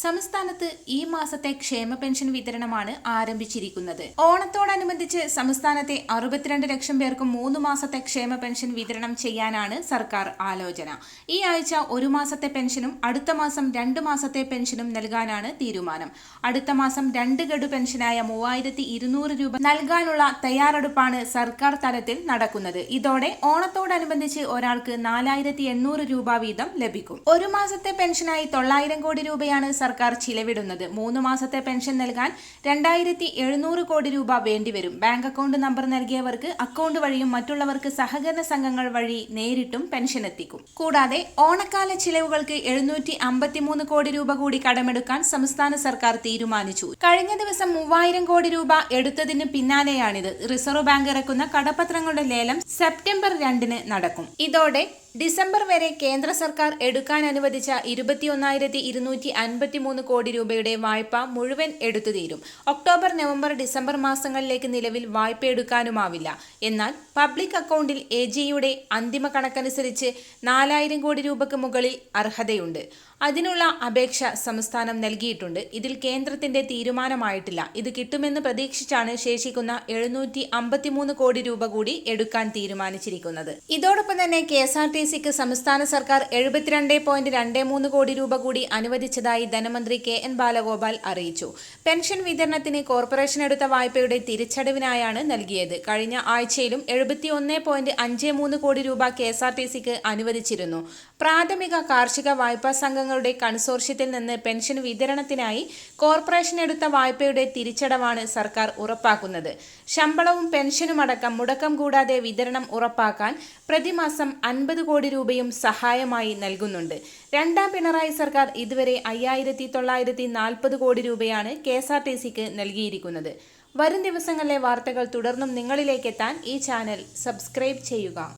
സംസ്ഥാനത്ത് ഈ മാസത്തെ ക്ഷേമ പെൻഷൻ വിതരണമാണ് ആരംഭിച്ചിരിക്കുന്നത്. ഓണത്തോടനുബന്ധിച്ച് സംസ്ഥാനത്തെ അറുപത്തിരണ്ട് ലക്ഷം പേർക്ക് മൂന്ന് മാസത്തെ ക്ഷേമ പെൻഷൻ വിതരണം ചെയ്യാനാണ് സർക്കാർ ആലോചന. ഈ ആഴ്ച ഒരു മാസത്തെ പെൻഷനും അടുത്ത മാസം രണ്ട് മാസത്തെ പെൻഷനും നൽകാനാണ് തീരുമാനം. അടുത്ത മാസം രണ്ട് ഗഡു പെൻഷനായ മൂവായിരത്തി ഇരുന്നൂറ് രൂപ നൽകാനുള്ള തയ്യാറെടുപ്പാണ് സർക്കാർ തലത്തിൽ നടക്കുന്നത്. ഇതോടെ ഓണത്തോടനുബന്ധിച്ച് ഒരാൾക്ക് നാലായിരത്തി എണ്ണൂറ് രൂപ വീതം ലഭിക്കും. ഒരു മാസത്തെ പെൻഷനായി തൊള്ളായിരം കോടി രൂപയാണ് സർക്കാർ ചിലവിടുന്നത്. മൂന്ന് മാസത്തെ പെൻഷൻ നൽകാൻ രണ്ടായിരത്തി എഴുന്നൂറ് കോടി രൂപ വേണ്ടിവരും. ബാങ്ക് അക്കൗണ്ട് നമ്പർ നൽകിയവർക്ക് അക്കൗണ്ട് വഴിയും മറ്റുള്ളവർക്ക് സഹകരണ സംഘങ്ങൾ വഴി നേരിട്ടും പെൻഷൻ എത്തിക്കും. കൂടാതെ ഓണക്കാല ചിലവുകൾക്ക് എഴുന്നൂറ്റി അമ്പത്തിമൂന്ന് കോടി രൂപ കൂടി കടമെടുക്കാൻ സംസ്ഥാന സർക്കാർ തീരുമാനിച്ചു. കഴിഞ്ഞ ദിവസം മൂവായിരം കോടി രൂപ എടുത്തതിന് പിന്നാലെയാണിത്. റിസർവ് ബാങ്ക് ഇറക്കുന്ന കടപ്പത്രങ്ങളുടെ ലേലം സെപ്റ്റംബർ രണ്ടിന് നടക്കും. ഇതോടെ ഡിസംബർ വരെ കേന്ദ്ര സർക്കാർ എടുക്കാൻ അനുവദിച്ച ഇരുപത്തിയൊന്നായിരത്തി ഇരുന്നൂറ്റി അൻപത്തിമൂന്ന് കോടി രൂപയുടെ വായ്പ മുഴുവൻ എടുത്തു തീരും ഒക്ടോബർ നവംബർ ഡിസംബർ മാസങ്ങളിലേക്ക് നിലവിൽ വായ്പ എടുക്കാനുമാവില്ല. എന്നാൽ പബ്ലിക് അക്കൗണ്ടിൽ എ ജിയുടെ അന്തിമ കണക്കനുസരിച്ച് നാലായിരം കോടി രൂപയ്ക്ക് മുകളിൽ അർഹതയുണ്ട്. അതിനുള്ള അപേക്ഷ സംസ്ഥാനം നൽകിയിട്ടുണ്ട്. ഇതിൽ കേന്ദ്രത്തിന്റെ തീരുമാനമായിട്ടില്ല. ഇത് കിട്ടുമെന്ന് പ്രതീക്ഷിച്ചാണ് ശേഷിക്കുന്ന എഴുന്നൂറ്റി അമ്പത്തിമൂന്ന് കോടി രൂപ കൂടി എടുക്കാൻ തീരുമാനിച്ചിരിക്കുന്നത്. ഇതോടൊപ്പം തന്നെ കെ എസ് ആർ ടി സിക്ക് സംസ്ഥാന സർക്കാർ എഴുപത്തിരണ്ട് പോയിന്റ് രണ്ട് മൂന്ന് കോടി രൂപ കൂടി അനുവദിച്ചതായി ധനമന്ത്രി കെ എൻ ബാലഗോപാൽ അറിയിച്ചു. പെൻഷൻ വിതരണത്തിന് കോർപ്പറേഷൻ എടുത്ത വായ്പയുടെ തിരിച്ചടവിനായാണ് നൽകിയത്. കഴിഞ്ഞ ആഴ്ചയിലും എഴുപത്തി ഒന്ന് പോയിന്റ് അഞ്ച് മൂന്ന് കോടി രൂപ കെ എസ് ആർ ടി സിക്ക് അനുവദിച്ചിരുന്നു. പ്രാഥമിക കാർഷിക വായ്പാ സംഘങ്ങളുടെ കൺസോർഷ്യത്തിൽ നിന്ന് പെൻഷൻ വിതരണത്തിനായി കോർപ്പറേഷൻ എടുത്ത വായ്പയുടെ തിരിച്ചടവാണ് സർക്കാർ ഉറപ്പാക്കുന്നത്. ശമ്പളവും പെൻഷനും അടക്കം മുടക്കം കൂടാതെ വിതരണം ഉറപ്പാക്കാൻ പ്രതിമാസം അൻപത് കോടി രൂപയും സഹായമായി നൽകുന്നുണ്ട്. രണ്ടാം പിണറായി സർക്കാർ ഇതുവരെ അയ്യായിരത്തി തൊള്ളായിരത്തി നാൽപ്പത് കോടി രൂപയാണ് കെ എസ് ആർ ടി സിക്ക് നൽകിയിരിക്കുന്നത്. വരും ദിവസങ്ങളിലെ വാർത്തകൾ തുടർന്നും നിങ്ങളിലേക്കെത്താൻ ഈ ചാനൽ സബ്സ്ക്രൈബ് ചെയ്യുക.